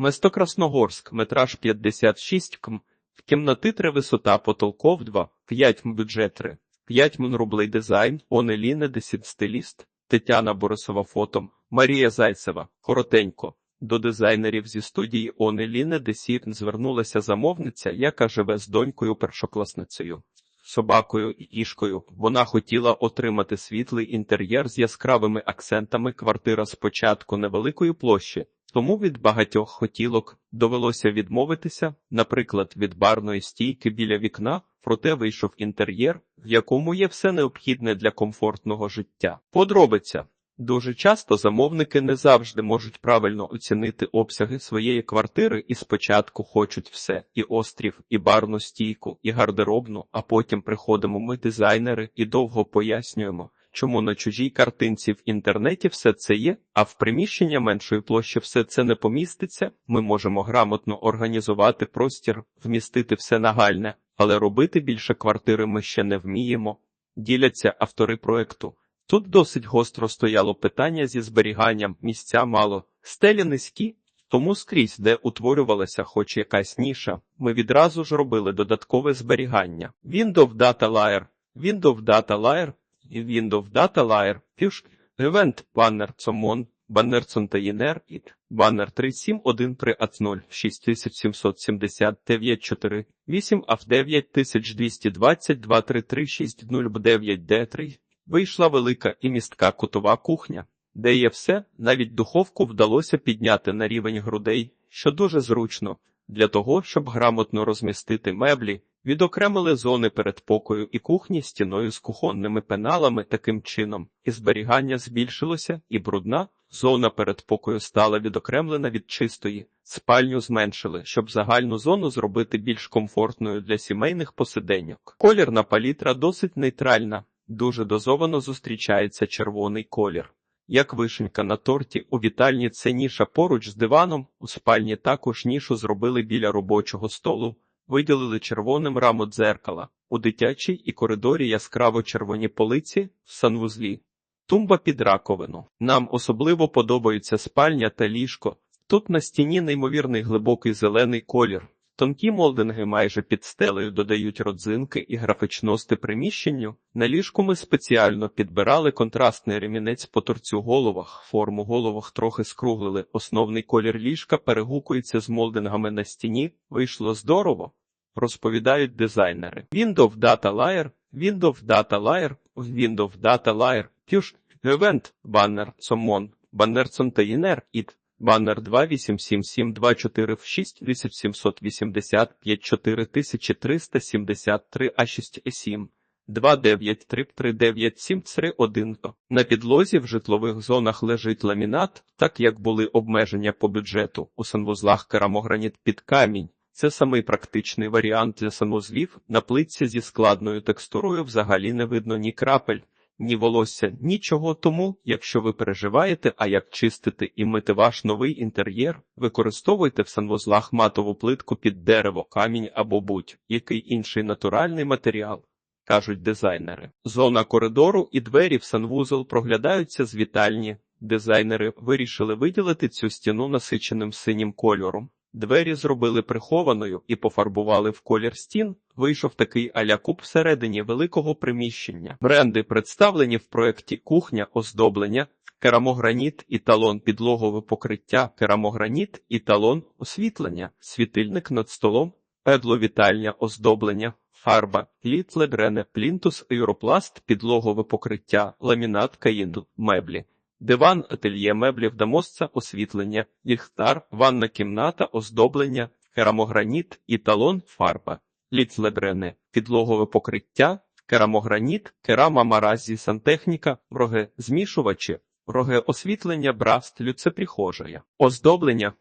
Место Красногорськ, метраж 56 км, в кімнати 3 висота потолков 2, 5 м бюджет 3, 5 м рублей дизайн, Онеліне 10 стиліст, Тетяна Борисова фотом, Марія Зайцева, коротенько. До дизайнерів зі студії Онеліне Десірн звернулася замовниця, яка живе з донькою першокласницею. Собакою і кішкою вона хотіла отримати світлий інтер'єр з яскравими акцентами. Квартира спочатку невеликої площі, тому від багатьох хотілок довелося відмовитися, наприклад, від барної стійки біля вікна, проте вийшов інтер'єр, в якому є все необхідне для комфортного життя. Подробиця. Дуже часто замовники не завжди можуть правильно оцінити обсяги своєї квартири і спочатку хочуть все: і острів, і барну стійку, і гардеробну, а потім приходимо ми, дизайнери, і довго пояснюємо, чому на чужій картинці в інтернеті все це є, а в приміщення меншої площі все це не поміститься. Ми можемо грамотно організувати простір, вмістити все нагальне, але робити більше квартири ми ще не вміємо. Діляться автори проекту. Тут досить гостро стояло питання зі зберіганням, місця мало, стелі низькі, тому скрізь, де утворювалася хоч якась ніша, ми відразу ж робили додаткове зберігання. Windows Data Layer, Windows Data Layer Windows Data Layer, Fusion, Event Banner Common, Banner Container, IT, Banner 371 0 6779 4, 8 AF 9222 336 09 D3, Вийшла велика і містка кутова кухня, де є все, навіть духовку вдалося підняти на рівень грудей, що дуже зручно. Для того, щоб грамотно розмістити меблі, відокремили зони передпокою і кухні стіною з кухонними пеналами таким чином, і зберігання збільшилося, і брудна зона передпокою стала відокремлена від чистої, спальню зменшили, щоб загальну зону зробити більш комфортною для сімейних посиденьок. Колірна палітра досить нейтральна. Дуже дозовано зустрічається червоний колір. Як вишенька на торті, у вітальні це ніша поруч з диваном, у спальні також нішу зробили біля робочого столу, виділили червоним раму дзеркала, у дитячій і коридорі яскраво червоні полиці в санвузлі, тумба під раковину. Нам особливо подобаються спальня та ліжко. Тут на стіні неймовірний глибокий зелений колір. Тонкі молдинги майже під стелею додають родзинки і графічності приміщенню. На ліжку ми спеціально підбирали контрастний ремінець по торцю головах, форму головах трохи скруглили. Основний колір ліжка перегукується з молдингами на стіні. Вийшло здорово, розповідають дизайнери. Windows Data Layer, Windows Data Layer, Windows Data Layer, Fusion, Event, Banner, Summon, Banner Container, IT. Банер 287724 в 6 8785 4373 А6 7 293397331. На підлозі в житлових зонах лежить ламінат, так як були обмеження по бюджету. У санвузлах керамограніт під камінь. Це самий практичний варіант для санвузлів. На плитці зі складною текстурою взагалі не видно ні крапель ні волосся, нічого тому, якщо ви переживаєте, а як чистити і мити ваш новий інтер'єр, використовуйте в санвузлах матову плитку під дерево, камінь або будь-який інший натуральний матеріал. Кажуть дизайнери. Зона коридору і двері в санвузол проглядаються з вітальні. Дизайнери вирішили виділити цю стіну насиченим синім кольором. Двері зробили прихованою і пофарбували в колір стін. Вийшов такий аля куб всередині великого приміщення. Бренди представлені в проєкті кухня, оздоблення, керамограніт і талон підлогове покриття, керамограніт і талон освітлення, світильник над столом, педловітальня оздоблення, фарба, літлегрене, плінтус, юропласт, підлогове покриття, ламінат, каїндл, меблі. Диван, ательє меблів дамосца, освітлення, ліхтар, ванна кімната, оздоблення, керамограніт, італон, фарба, ліцлебрене, підлогове покриття, керамограніт, керама маразі, сантехніка, роги змішувачі, роги освітлення, браст, люцеприхожая, оздоблення,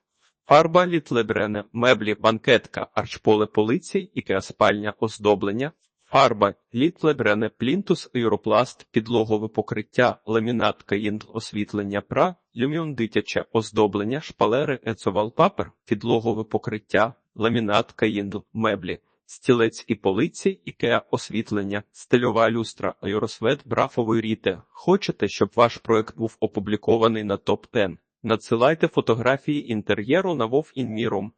фарба, літлебрене, меблі, банкетка, арчполе полиці, ікеа спальня, оздоблення, Фарба, літлебрене, плінтус, юропласт, підлогове покриття, ламінат, каїнд, освітлення пра, люміон дитяче оздоблення, шпалери, ецовалпапер, підлогове покриття, ламінат, каїнд, меблі, стілець і полиці, ікеа освітлення, стильова люстра, аеросвет, брафовий ріте. Хочете, щоб ваш проект був опублікований на топ 10 Надсилайте фотографії інтер'єру на Вов Інмірум.